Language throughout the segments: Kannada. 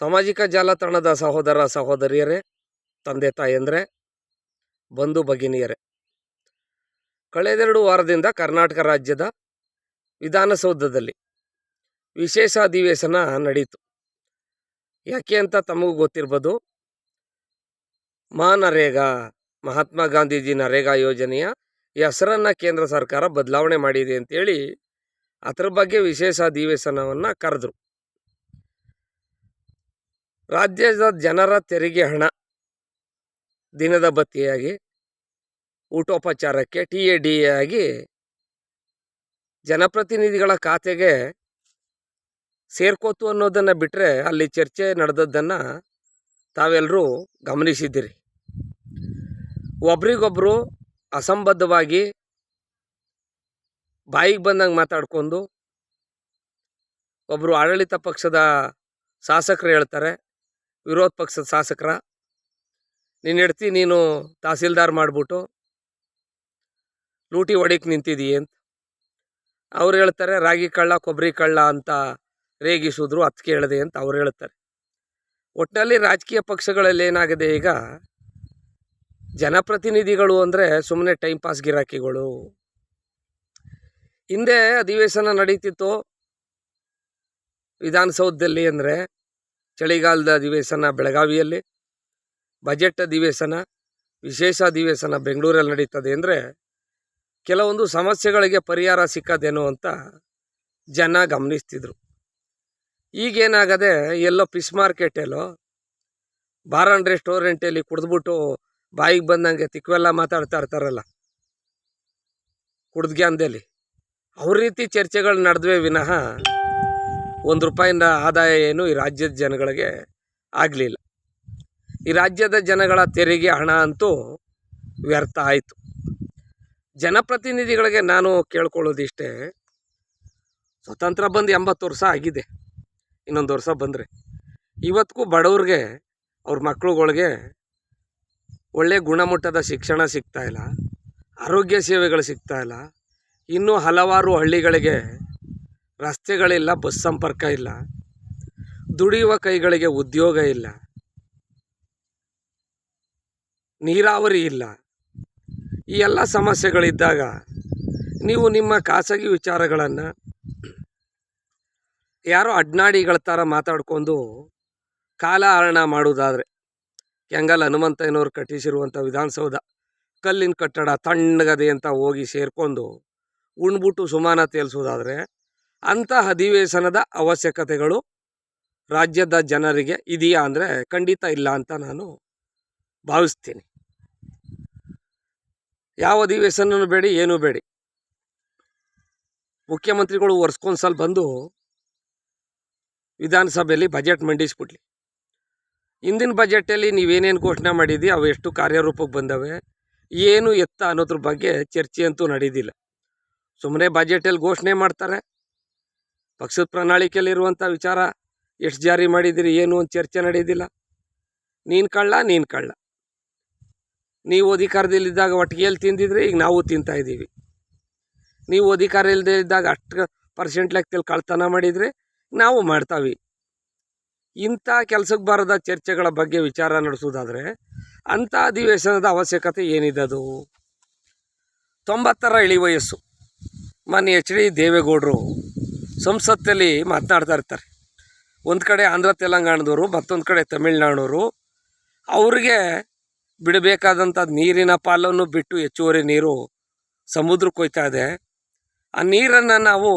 ಸಾಮಾಜಿಕ ಜಾಲತಾಣದ ಸಹೋದರ ಸಹೋದರಿಯರೇ, ತಂದೆ ತಾಯಂದ್ರೆ, ಬಂಧು ಭಗಿನಿಯರೇ ಕಳೆದೆರಡು ವಾರದಿಂದ ಕರ್ನಾಟಕ ರಾಜ್ಯದ ವಿಧಾನಸೌಧದಲ್ಲಿ ವಿಶೇಷ ಅಧಿವೇಶನ ನಡೀತು. ಯಾಕೆ ಅಂತ ತಮಗೂ ಗೊತ್ತಿರ್ಬೋದು ಮಹಾನರೇಗಾ ಮಹಾತ್ಮ ಗಾಂಧೀಜಿ ನರೇಗಾ ಯೋಜನೆಯ ಹೆಸರನ್ನು ಕೇಂದ್ರ ಸರ್ಕಾರ ಬದಲಾವಣೆ ಮಾಡಿದೆ ಅಂತೇಳಿ ಅದ್ರ ಬಗ್ಗೆ ವಿಶೇಷ ಅಧಿವೇಶನವನ್ನು ಕರೆದ್ರು. ರಾಜ್ಯದ ಜನರ ತೆರಿಗೆ ಹಣ ದಿನದ ಬತ್ತಿಯಾಗಿ ಊಟೋಪಚಾರಕ್ಕೆ ಟಿ ಎ ಡಿ ಎ ಆಗಿ ಜನಪ್ರತಿನಿಧಿಗಳ ಖಾತೆಗೆ ಸೇರ್ಕೋತು ಅನ್ನೋದನ್ನು ಬಿಟ್ಟರೆ ಅಲ್ಲಿ ಚರ್ಚೆ ನಡೆದದ್ದನ್ನು ತಾವೆಲ್ಲರೂ ಗಮನಿಸಿದ್ದೀರಿ. ಒಬ್ರಿಗೊಬ್ಬರು ಅಸಂಬದ್ಧವಾಗಿ ಬಾಯಿಗೆ ಬಂದಂಗೆ ಮಾತಾಡ್ಕೊಂಡು ಒಬ್ಬರು ಆಡಳಿತ ಪಕ್ಷದ ಶಾಸಕರು ಹೇಳ್ತಾರೆ ವಿರೋಧ ಪಕ್ಷದ ಶಾಸಕರ, ನಿನ್ನ ಹೆಡ್ತಿ ನೀನು ತಹಸೀಲ್ದಾರ್ ಮಾಡಿಬಿಟ್ಟು ಲೂಟಿ ಹೊಡಿಕ್ ನಿಂತಿದ್ದೀಯ ಅಂತ. ಅವ್ರು ಹೇಳ್ತಾರೆ, ರಾಗಿ ಕಳ್ಳ ಕೊಬ್ಬರಿ ಕಳ್ಳ ಅಂತ ರೇಗಿಸಿದ್ರು, ಅತ್ ಕೇಳಿದೆ ಅಂತ ಅವ್ರು ಹೇಳ್ತಾರೆ. ಒಟ್ಟಲ್ಲಿ ರಾಜಕೀಯ ಪಕ್ಷಗಳಲ್ಲಿ ಏನಾಗಿದೆ ಈಗ? ಜನಪ್ರತಿನಿಧಿಗಳು ಅಂದರೆ ಸುಮ್ಮನೆ ಟೈಮ್ ಪಾಸ್ ಗಿರಾಕಿಗಳು. ಹಿಂದೆ ಅಧಿವೇಶನ ನಡೀತಿತ್ತು ವಿಧಾನಸೌಧದಲ್ಲಿ ಅಂದರೆ ಚಳಿಗಾಲದ ಅಧಿವೇಶನ ಬೆಳಗಾವಿಯಲ್ಲಿ, ಬಜೆಟ್ ಅಧಿವೇಶನ, ವಿಶೇಷ ಅಧಿವೇಶನ ಬೆಂಗಳೂರಲ್ಲಿ ನಡೀತದೆ ಅಂದರೆ ಕೆಲವೊಂದು ಸಮಸ್ಯೆಗಳಿಗೆ ಪರಿಹಾರ ಸಿಕ್ಕದೇನೋ ಅಂತ ಜನ ಗಮನಿಸ್ತಿದ್ರು. ಈಗೇನಾಗದೆ ಎಲ್ಲೋ ಫಿಶ್ ಮಾರ್ಕೆಟಲ್ಲೋ, ಬಾರ್ ಆ್ಯಂಡ್ ರೆಸ್ಟೋರೆಂಟಲ್ಲಿ ಕುಡಿದ್ಬಿಟ್ಟು ಬಾಯಿಗೆ ಬಂದಂಗೆ ತಿಕ್ವೆಲ್ಲ ಮಾತಾಡ್ತಾ ಇರ್ತಾರಲ್ಲ ಕುಡ್ದ್ಗ್ಯಾಂದಲ್ಲಿ ಅವ್ರ ರೀತಿ ಚರ್ಚೆಗಳು ನಡೆದ್ವೆ ವಿನಃ ಒಂದು ರೂಪಾಯಿನ ಆದಾಯ ಏನು ಈ ರಾಜ್ಯದ ಜನಗಳಿಗೆ ಆಗಲಿಲ್ಲ. ಈ ರಾಜ್ಯದ ಜನಗಳ ತೆರಿಗೆ ಹಣ ಅಂತೂ ವ್ಯರ್ಥ ಆಯಿತು. ಜನಪ್ರತಿನಿಧಿಗಳಿಗೆ ನಾನು ಕೇಳ್ಕೊಳ್ಳೋದಿಷ್ಟೇ, ಸ್ವತಂತ್ರ ಬಂದು ಎಂಬತ್ತು ವರ್ಷ ಆಗಿದೆ. ಇನ್ನೊಂದು ವರ್ಷ ಬಂದರೆ ಇವತ್ತಿಗೂ ಬಡವ್ರಿಗೆ, ಅವ್ರ ಮಕ್ಳುಗಳಿಗೆ ಒಳ್ಳೆಯ ಗುಣಮಟ್ಟದ ಶಿಕ್ಷಣ ಸಿಗ್ತಾಯಿಲ್ಲ ಆರೋಗ್ಯ ಸೇವೆಗಳು ಸಿಗ್ತಾಯಿಲ್ಲ ಇನ್ನೂ ಹಲವಾರು ಹಳ್ಳಿಗಳಿಗೆ ರಸ್ತೆಗಳಿಲ್ಲ, ಬಸ್ ಸಂಪರ್ಕ ಇಲ್ಲ. ದುಡಿಯುವ ಕೈಗಳಿಗೆ ಉದ್ಯೋಗ ಇಲ್ಲ. ನೀರಾವರಿ ಇಲ್ಲ. ಈ ಎಲ್ಲ ಸಮಸ್ಯೆಗಳಿದ್ದಾಗ ನೀವು ನಿಮ್ಮ ಖಾಸಗಿ ವಿಚಾರಗಳನ್ನು ಯಾರೋ ಅಡ್ನಾಡಿಗಳ ಥರ ಮಾತಾಡ್ಕೊಂಡು ಕಾಲಹರಣ ಮಾಡುವುದಾದರೆ, ಕೆಂಗಲ್ ಹನುಮಂತಯ್ಯನವರು ಕಟ್ಟಿಸಿರುವಂಥ ವಿಧಾನಸೌಧ, ಕಲ್ಲಿನ ಕಟ್ಟಡ ತಣ್ಣಗದೆ ಅಂತ ಹೋಗಿ ಸೇರ್ಕೊಂಡು ಉಣ್ಬಿಟ್ಟು ಸುಮಾನ ತೇಲ್ಸೋದಾದರೆ ಅಂಥ ಅಧಿವೇಶನದ ಅವಶ್ಯಕತೆಗಳು ರಾಜ್ಯದ ಜನರಿಗೆ ಇದೆಯಾ ಅಂದರೆ ಖಂಡಿತ ಇಲ್ಲ ಅಂತ ನಾನು ಭಾವಿಸ್ತೀನಿ. ಯಾವ ಅಧಿವೇಶನನೂ ಬೇಡಿ, ಏನೂ ಬೇಡಿ. ಮುಖ್ಯಮಂತ್ರಿಗಳು ವರ್ಷಕ್ಕೊಂದ್ಸಲ ಬಂದು ವಿಧಾನಸಭೆಯಲ್ಲಿ ಬಜೆಟ್ ಮಂಡಿಸ್ಬಿಡ್ಲಿ ಹಿಂದಿನ ಬಜೆಟಲ್ಲಿ ನೀವೇನೇನು ಘೋಷಣೆ ಮಾಡಿದ್ದೀವಿ ಅವು ಎಷ್ಟು ಕಾರ್ಯರೂಪಕ್ಕೆ ಬಂದವೆ, ಏನು ಎತ್ತ ಅನ್ನೋದ್ರ ಬಗ್ಗೆ ಚರ್ಚೆ ಅಂತೂ ನಡೆದಿಲ್ಲ. ಸುಮ್ಮನೆ ಬಜೆಟಲ್ಲಿ ಘೋಷಣೆ ಮಾಡ್ತಾರೆ. ಪಕ್ಷದ ಪ್ರಣಾಳಿಕೆಯಲ್ಲಿರುವಂಥ ವಿಚಾರ ಎಷ್ಟು ಜಾರಿ ಮಾಡಿದ್ದೀರಿ, ಏನು ಒಂದು ಚರ್ಚೆ ನಡೆಯೋದಿಲ್ಲ ನೀನು ಕಳ್ಳ ನೀನು ಕಳ್ಳ. ನೀವು ಅಧಿಕಾರದಲ್ಲಿದ್ದಾಗ ಒಟ್ಟಿಗೆಯಲ್ಲಿ ತಿಂದಿದ್ರೆ, ಈಗ ನಾವು ತಿಂತಾ ಇದ್ದೀವಿ. ನೀವು ಅಧಿಕಾರ ಇಲ್ಲದೆ ಇದ್ದಾಗ ಅಷ್ಟು ಪರ್ಸೆಂಟ್ ಲೆಕ್ಕದಲ್ಲಿ ಕಳ್ತನ ಮಾಡಿದರೆ ನಾವು ಮಾಡ್ತಾವೆ. ಇಂಥ ಕೆಲಸಕ್ಕೆ ಬಾರದ ಚರ್ಚೆಗಳ ಬಗ್ಗೆ ವಿಚಾರ ನಡೆಸೋದಾದರೆ ಅಂಥ ಅಧಿವೇಶನದ ಅವಶ್ಯಕತೆ ಏನಿದದು ತೊಂಬತ್ತರ ಇಳಿ ವಯಸ್ಸು. ಮಾನ್ಯ ಎಚ್ ಡಿ ದೇವೇಗೌಡರು ಸಂಸತ್ತಲ್ಲಿ ಮಾತನಾಡ್ತಾ ಇರ್ತಾರೆ. ಒಂದು ಕಡೆ ಆಂಧ್ರ, ತೆಲಂಗಾಣದವರು, ಮತ್ತೊಂದು ಕಡೆ ತಮಿಳ್ನಾಡವರು ಅವ್ರಿಗೆ ಬಿಡಬೇಕಾದಂಥ ನೀರಿನ ಪಾಲನ್ನು ಬಿಟ್ಟು ಹೆಚ್ಚುವರಿ ನೀರು ಸಮುದ್ರಕ್ಕೆ ಹೋಯ್ತಾ ಇದೆ. ಆ ನೀರನ್ನು ನಾವು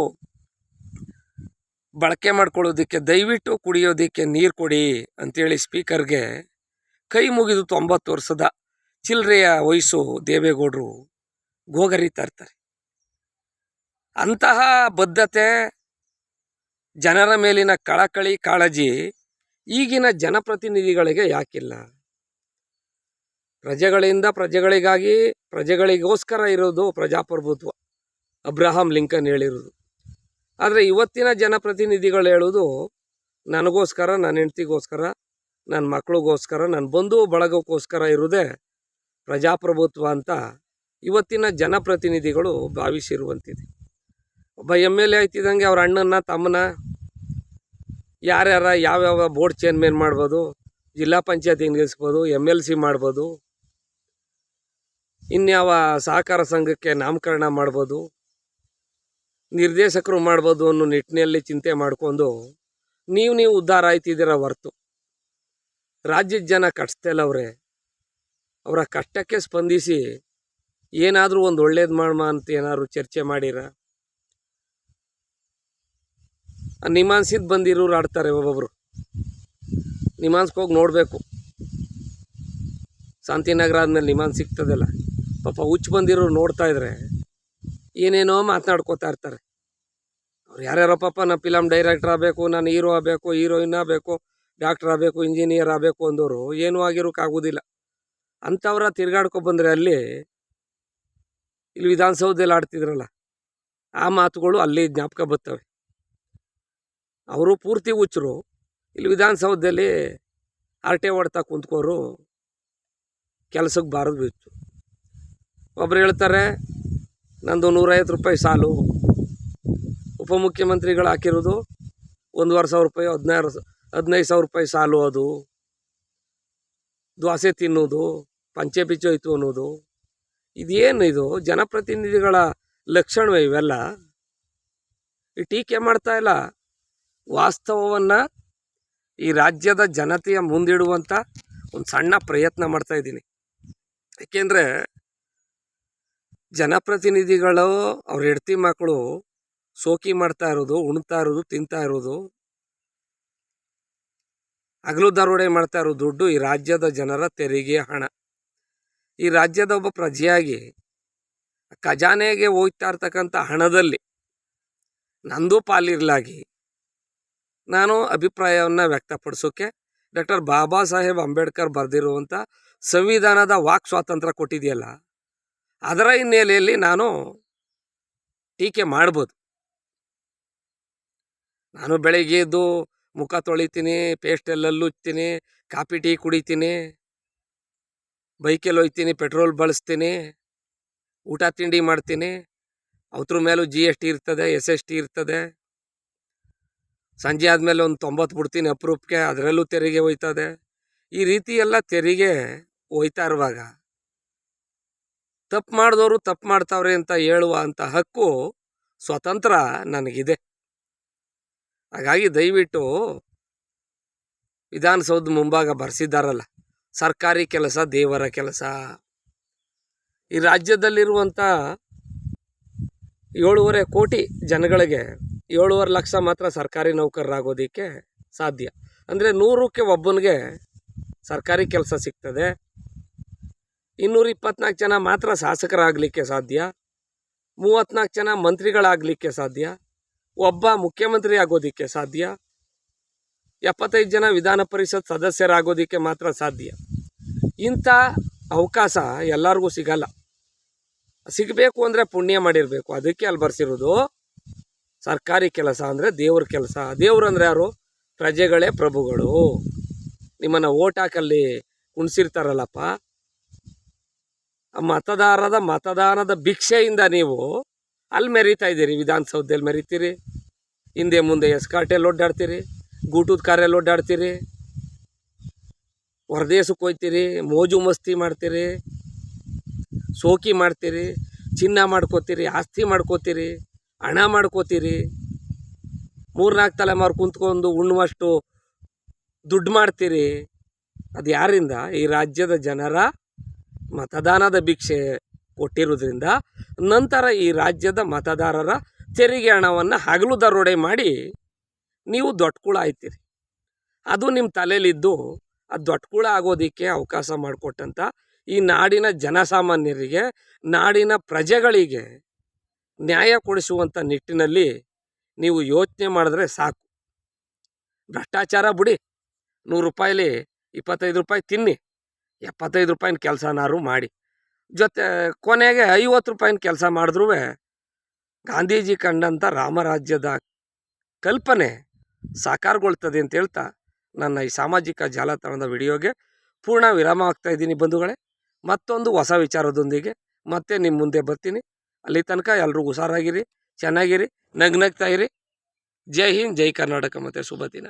ಬಳಕೆ ಮಾಡ್ಕೊಳ್ಳೋದಕ್ಕೆ, ದಯವಿಟ್ಟು ಕುಡಿಯೋದಕ್ಕೆ ನೀರು ಕೊಡಿ ಅಂತೇಳಿ ಸ್ಪೀಕರ್ಗೆ ಕೈ ಮುಗಿದು ತೊಂಬತ್ತು ವರ್ಷದ ಚಿಲ್ಲರೆಯ ವಯಸ್ಸು ದೇವೇಗೌಡರು ಗೋಗರಿತಾ ಇರ್ತಾರೆ. ಅಂತಹ ಬದ್ಧತೆ ಜನರ ಮೇಲಿನ ಕಳಕಳಿ, ಕಾಳಜಿ ಈಗಿನ ಜನಪ್ರತಿನಿಧಿಗಳಿಗೆ ಯಾಕಿಲ್ಲ? ಪ್ರಜೆಗಳಿಂದ ಪ್ರಜೆಗಳಿಗಾಗಿ ಪ್ರಜೆಗಳಿಗೋಸ್ಕರ ಇರೋದು ಪ್ರಜಾಪ್ರಭುತ್ವ. ಅಬ್ರಹಾಂ ಲಿಂಕನ್ ಹೇಳಿರೋದು ಆದರೆ ಇವತ್ತಿನ ಜನಪ್ರತಿನಿಧಿಗಳು ಹೇಳೋದು ನನಗೋಸ್ಕರ, ನನ್ನ ಹೆಂಡ್ತಿಗೋಸ್ಕರ, ನನ್ನ ಮಕ್ಕಳಿಗೋಸ್ಕರ ನನ್ನ ಬಂಧು ಬಳಗಕ್ಕೋಸ್ಕರ ಇರೋದೇ ಪ್ರಜಾಪ್ರಭುತ್ವ ಅಂತ ಇವತ್ತಿನ ಜನಪ್ರತಿನಿಧಿಗಳು ಭಾವಿಸಿರುವಂತಿದೆ. ಒಬ್ಬ ಎಂ ಎಲ್ ಎ ಆಯ್ತಿದ್ದಂಗೆ ಅವ್ರ ಅಣ್ಣನ ತಮ್ಮನ ಯಾರ್ಯಾರ ಯಾವ್ಯಾವ ಬೋರ್ಡ್ ಚೇರ್ಮನ್ ಮಾಡ್ಬೋದು, ಜಿಲ್ಲಾ ಪಂಚಾಯತ್ ನಿಲ್ಲಿಸ್ಬೋದು ಎಂ ಎಲ್ ಸಿ ಮಾಡ್ಬೋದು, ಇನ್ಯಾವ ಸಹಕಾರ ಸಂಘಕ್ಕೆ ನಾಮಕರಣ ಮಾಡ್ಬೋದು, ನಿರ್ದೇಶಕರು ಮಾಡ್ಬೋದು ಅನ್ನೋ ನಿಟ್ಟಿನಲ್ಲಿ ಚಿಂತೆ ಮಾಡಿಕೊಂಡು ನೀವು ನೀವು ಉದ್ಧಾರ ಆಯ್ತಿದ್ದೀರ ಹೊರ್ತು. ರಾಜ್ಯದ ಜನ ಕಟ್ಸ್ತಲ್ಲವ್ರೆ ಅವರ. ಕಷ್ಟಕ್ಕೆ ಸ್ಪಂದಿಸಿ ಏನಾದರೂ ಒಂದು ಒಳ್ಳೇದು ಮಾಡಮ್ಮ ಅಂತ ಏನಾದ್ರು ಚರ್ಚೆ ಮಾಡಿರ? ನಿಮಾನ್ಸಿದ್ ಬಂದಿರೋರು ಆಡ್ತಾರೆ ಒಬ್ಬೊಬ್ರು. ನಿಮಾನ್ಸ್ಗೆ ಹೋಗಿ ನೋಡಬೇಕು. ಶಾಂತಿನಗರ ಆದಮೇಲೆ ನಿಮಾನ್ ಸಿಗ್ತದಲ್ಲ. ಪಾಪ ಹುಚ್ಚು ಬಂದಿರೋರು ನೋಡ್ತಾ ಇದ್ರೆ ಏನೇನೋ ಮಾತನಾಡ್ಕೋತಾ ಇರ್ತಾರೆ. ಅವ್ರು ಯಾರ್ಯಾರೋ ಪಾಪ ನಾನು ಫಿಲಮ್ ಡೈರೆಕ್ಟರ್ ಆಗಬೇಕು, ನಾನು ಹೀರೋ ಆಗಬೇಕು, ಹೀರೋಯಿನ್ ಆಗಬೇಕು, ಡಾಕ್ಟರ್ ಆಗಬೇಕು, ಇಂಜಿನಿಯರ್ ಆಗಬೇಕು ಅಂದವರು ಏನೂ ಆಗಿರೋಕ್ಕಾಗೋದಿಲ್ಲ ಅಂಥವ್ರ ತಿರ್ಗಾಡ್ಕೊ ಬಂದರೆ ಅಲ್ಲಿ ಇಲ್ಲಿ ವಿಧಾನಸೌಧದಲ್ಲಿ ಆಡ್ತಿದ್ರಲ್ಲ, ಆ ಮಾತುಗಳು ಅಲ್ಲಿ ಜ್ಞಾಪಕ ಬರ್ತವೆ. ಅವರು ಪೂರ್ತಿ ಹುಚ್ಚರು. ಇಲ್ಲಿ ವಿಧಾನಸೌಧದಲ್ಲಿ ಹರಟೆ ಹೊಡ್ತಾ ಕುಂತ್ಕೋರು. ಕೆಲಸಕ್ಕೆ ಬಾರದು ಬಿತ್ತು ಒಬ್ರು ಹೇಳ್ತಾರೆ, ನಂದು ನೂರೈವತ್ತು ರೂಪಾಯಿ ಸಾಲು. ಉಪಮುಖ್ಯಮಂತ್ರಿಗಳು ಹಾಕಿರೋದು ಒಂದೂವರೆ ಸಾವಿರ ರೂಪಾಯಿ, ಹದಿನಾರು ಹದಿನೈದು ಸಾವಿರ ರೂಪಾಯಿ ಸಾಲು ಅದು. ದ್ವಾಸೆ ತಿನ್ನೋದು, ಪಂಚೆ ಬಿಚ್ಚೋಯ್ತು ಅನ್ನೋದು. ಇದೇನು ಇದು? ಜನಪ್ರತಿನಿಧಿಗಳ ಲಕ್ಷಣವೇ ಇವೆಲ್ಲ? ಈ ಟೀಕೆ ಮಾಡ್ತಾ ಇಲ್ಲ? ವಾಸ್ತವವನ್ನು ಈ ರಾಜ್ಯದ ಜನತೆಯ ಮುಂದಿಡುವಂಥ ಒಂದು ಸಣ್ಣ ಪ್ರಯತ್ನ ಮಾಡ್ತಾ ಇದ್ದೀನಿ. ಏಕೆಂದರೆ ಜನಪ್ರತಿನಿಧಿಗಳು ಅವ್ರ ಹೆಡ್ತಿ ಮಕ್ಕಳು ಸೋಕಿ ಮಾಡ್ತಾ ಇರೋದು, ಉಣ್ತಾ ಇರೋದು, ತಿಂತಾ ಇರೋದು, ಹಗಲು ದರೋಡೆ ಮಾಡ್ತಾ ಇರೋ ದುಡ್ಡು ಈ ರಾಜ್ಯದ ಜನರ ತೆರಿಗೆ ಹಣ. ಈ ರಾಜ್ಯದ ಒಬ್ಬ ಪ್ರಜೆಯಾಗಿ ಖಜಾನೆಗೆ ಹೋಗ್ತಾ ಇರ್ತಕ್ಕಂಥ ಹಣದಲ್ಲಿ ನಂದು ಪಾಲಿರ್ಲಾಗಿ ನಾನು ಅಭಿಪ್ರಾಯವನ್ನು ವ್ಯಕ್ತಪಡಿಸೋಕೆ ಡಾಕ್ಟರ್ ಬಾಬಾ ಸಾಹೇಬ್ ಅಂಬೇಡ್ಕರ್ ಬರೆದಿರುವಂಥ ಸಂವಿಧಾನದ ವಾಕ್ ಸ್ವಾತಂತ್ರ್ಯ ಕೊಟ್ಟಿದೆಯಲ್ಲ, ಅದರ ಹಿನ್ನೆಲೆಯಲ್ಲಿ ನಾನು ಟೀಕೆ ಮಾಡ್ಬೋದು. ನಾನು ಬೆಳಗ್ಗೆ ಎದ್ದು ಮುಖ ತೊಳಿತೀನಿ, ಪೇಸ್ಟೆಲ್ಲಲ್ಲಿ ಉಜ್ತೀನಿ ಕಾಫಿ, ಟೀ ಕುಡಿತೀನಿ, ಬೈಕಲ್ಲಿ ಹೋಗ್ತೀನಿ, ಪೆಟ್ರೋಲ್ ಬಳಸ್ತೀನಿ, ಊಟ ತಿಂಡಿ ಮಾಡ್ತೀನಿ ಅವ್ರ ಮೇಲೂ ಜಿ ಎಸ್ ಟಿ ಇರ್ತದೆ ಎಸ್ ಎಸ್ ಟಿ ಇರ್ತದೆ. ಸಂಜೆ ಆದಮೇಲೆ ಒಂದು ತೊಂಬತ್ತು ಬಿಡ್ತೀನಿ ಅಪರೂಪಕ್ಕೆ, ಅದರಲ್ಲೂ ತೆರಿಗೆ ಹೋಯ್ತದೆ. ಈ ರೀತಿ ಎಲ್ಲ ತೆರಿಗೆ ಹೋಯ್ತಾ ಇರುವಾಗ ತಪ್ಪು ಮಾಡಿದವರು ತಪ್ಪು ಮಾಡ್ತಾವ್ರೆ ಅಂತ ಹೇಳುವ ಅಂತ ಹಕ್ಕು ಸ್ವತಂತ್ರ ನನಗಿದೆ. ಹಾಗಾಗಿ ದಯವಿಟ್ಟು ವಿಧಾನಸೌಧ ಮುಂಭಾಗ ಬರೆಸಿದ್ದಾರಲ್ಲ, ಸರ್ಕಾರಿ ಕೆಲಸ, ದೇವರ ಕೆಲಸ. ಈ ರಾಜ್ಯದಲ್ಲಿರುವಂಥ ಏಳೂವರೆ ಕೋಟಿ ಜನಗಳಿಗೆ ಏಳುವರೆ ಲಕ್ಷ ಮಾತ್ರ ಸರ್ಕಾರಿ ನೌಕರರಾಗೋದಕ್ಕೆ ಸಾಧ್ಯ. ಅಂದರೆ ನೂರಕ್ಕೆ ಒಬ್ಬನಿಗೆ ಸರ್ಕಾರಿ ಕೆಲಸ ಸಿಗ್ತದೆ. ಇನ್ನೂರ ಇಪ್ಪತ್ನಾಲ್ಕು ಜನ ಮಾತ್ರ ಶಾಸಕರಾಗಲಿಕ್ಕೆ ಸಾಧ್ಯ. ಮೂವತ್ತ್ನಾಲ್ಕು ಜನ ಮಂತ್ರಿಗಳಾಗಲಿಕ್ಕೆ ಸಾಧ್ಯ. ಒಬ್ಬ ಮುಖ್ಯಮಂತ್ರಿ ಆಗೋದಕ್ಕೆ ಸಾಧ್ಯ. ಎಪ್ಪತ್ತೈದು ಜನ ವಿಧಾನ ಪರಿಷತ್ ಸದಸ್ಯರಾಗೋದಕ್ಕೆ ಮಾತ್ರ ಸಾಧ್ಯ. ಇಂಥ ಅವಕಾಶ ಎಲ್ಲರಿಗೂ ಸಿಗಲ್ಲ. ಸಿಗಬೇಕು ಅಂದರೆ ಪುಣ್ಯ ಮಾಡಿರಬೇಕು. ಅದಕ್ಕೆ ಅಲ್ಲಿ ಬರ್ಸಿರೋದು ಸರ್ಕಾರಿ ಕೆಲಸ ಅಂದರೆ ದೇವ್ರ ಕೆಲಸ. ದೇವ್ರು ಅಂದರೆ ಯಾರು? ಪ್ರಜೆಗಳೇ ಪ್ರಭುಗಳು. ನಿಮ್ಮನ್ನು ಓಟ್ ಹಾಕಲ್ಲಿ ಕುಣಿಸಿರ್ತಾರಲ್ಲಪ್ಪ. ಆ ಮತದಾರರ ಮತದಾನದ ಭಿಕ್ಷೆಯಿಂದ ನೀವು ಅಲ್ಲಿ ಮೆರೀತಾ ಇದ್ದೀರಿ. ವಿಧಾನಸೌಧದಲ್ಲಿ ಮೆರಿತೀರಿ. ಹಿಂದೆ ಮುಂದೆ ಎಸ್ಕಾಟೆಲ್ಲಿ ಓಡಾಡ್ತೀರಿ. ಗೂಟದ ಕಾರಲ್ಲಿ ಓಡಾಡ್ತೀರಿ. ಹೊರದೇಶಕ್ಕೆ ಹೋಗ್ತೀರಿ ಮೋಜು ಮಸ್ತಿ ಮಾಡ್ತೀರಿ. ಸೋಕಿ ಮಾಡ್ತೀರಿ. ಚಿನ್ನ ಮಾಡ್ಕೋತೀರಿ. ಆಸ್ತಿ ಮಾಡ್ಕೋತೀರಿ. ಹಣ ಮಾಡ್ಕೋತೀರಿ. ಮೂರ್ನಾಲ್ಕು ತಲೆಮಾರು ಕುಂತ್ಕೊಂಡು ಉಣ್ಣುವಷ್ಟು ದುಡ್ಡು ಮಾಡ್ತೀರಿ. ಅದು ಯಾರಿಂದ? ಈ ರಾಜ್ಯದ ಜನರ ಮತದಾನದ ಭಿಕ್ಷೆ ಕೊಟ್ಟಿರೋದ್ರಿಂದ ನಂತರ ಈ ರಾಜ್ಯದ ಮತದಾರರ ತೆರಿಗೆ ಹಣವನ್ನು ಹಗಲು ದರೋಡೆ ಮಾಡಿ ನೀವು ದೊಡ್ಡ ಆಯ್ತೀರಿ. ಅದು ನಿಮ್ಮ ತಲೆಯಲ್ಲಿದ್ದು ಅದು ದೊಡ್ಡ ಆಗೋದಕ್ಕೆ ಅವಕಾಶ ಮಾಡಿಕೊಟ್ಟಂತ ಈ ನಾಡಿನ ಜನಸಾಮಾನ್ಯರಿಗೆ, ನಾಡಿನ ಪ್ರಜೆಗಳಿಗೆ ನ್ಯಾಯ ಕೊಡಿಸುವಂಥ ನಿಟ್ಟಿನಲ್ಲಿ ನೀವು ಯೋಚನೆ ಮಾಡಿದ್ರೆ ಸಾಕು. ಭ್ರಷ್ಟಾಚಾರ ಬಿಡಿ. ನೂರು ರೂಪಾಯಲ್ಲಿ ಇಪ್ಪತ್ತೈದು ರೂಪಾಯಿ ತಿನ್ನಿ. ಎಪ್ಪತ್ತೈದು ರೂಪಾಯಿನ ಕೆಲಸನಾರು ಮಾಡಿ. ಜೊತೆ ಕೊನೆಗೆ ಐವತ್ತು ರೂಪಾಯಿನ ಕೆಲಸ ಮಾಡಿದ್ರೂ ಗಾಂಧೀಜಿ ಕಂಡಂಥ ರಾಮರಾಜ್ಯದ ಕಲ್ಪನೆ ಸಾಕಾರಗೊಳ್ತದೆ ಅಂತ ಹೇಳ್ತಾ ನನ್ನ ಈ ಸಾಮಾಜಿಕ ಜಾಲತಾಣದ ವಿಡಿಯೋಗೆ ಪೂರ್ಣ ವಿರಾಮ ಆಗ್ತಾ ಇದ್ದೀನಿ ಬಂಧುಗಳೇ. ಮತ್ತೊಂದು ಹೊಸ ವಿಚಾರದೊಂದಿಗೆ ಮತ್ತೆ ನಿಮ್ಮ ಮುಂದೆ ಬರ್ತೀನಿ. ಅಲ್ಲಿ ತನಕ ಎಲ್ರಿಗೂ ಹುಷಾರಾಗಿರಿ ಚೆನ್ನಾಗಿರಿ ನಗ್ನಗ್ತಾ ಇರಿ. ಜೈ ಹಿಂದ್ ಜೈ ಕರ್ನಾಟಕ ಮತ್ತು ಶುಭ ದಿನ.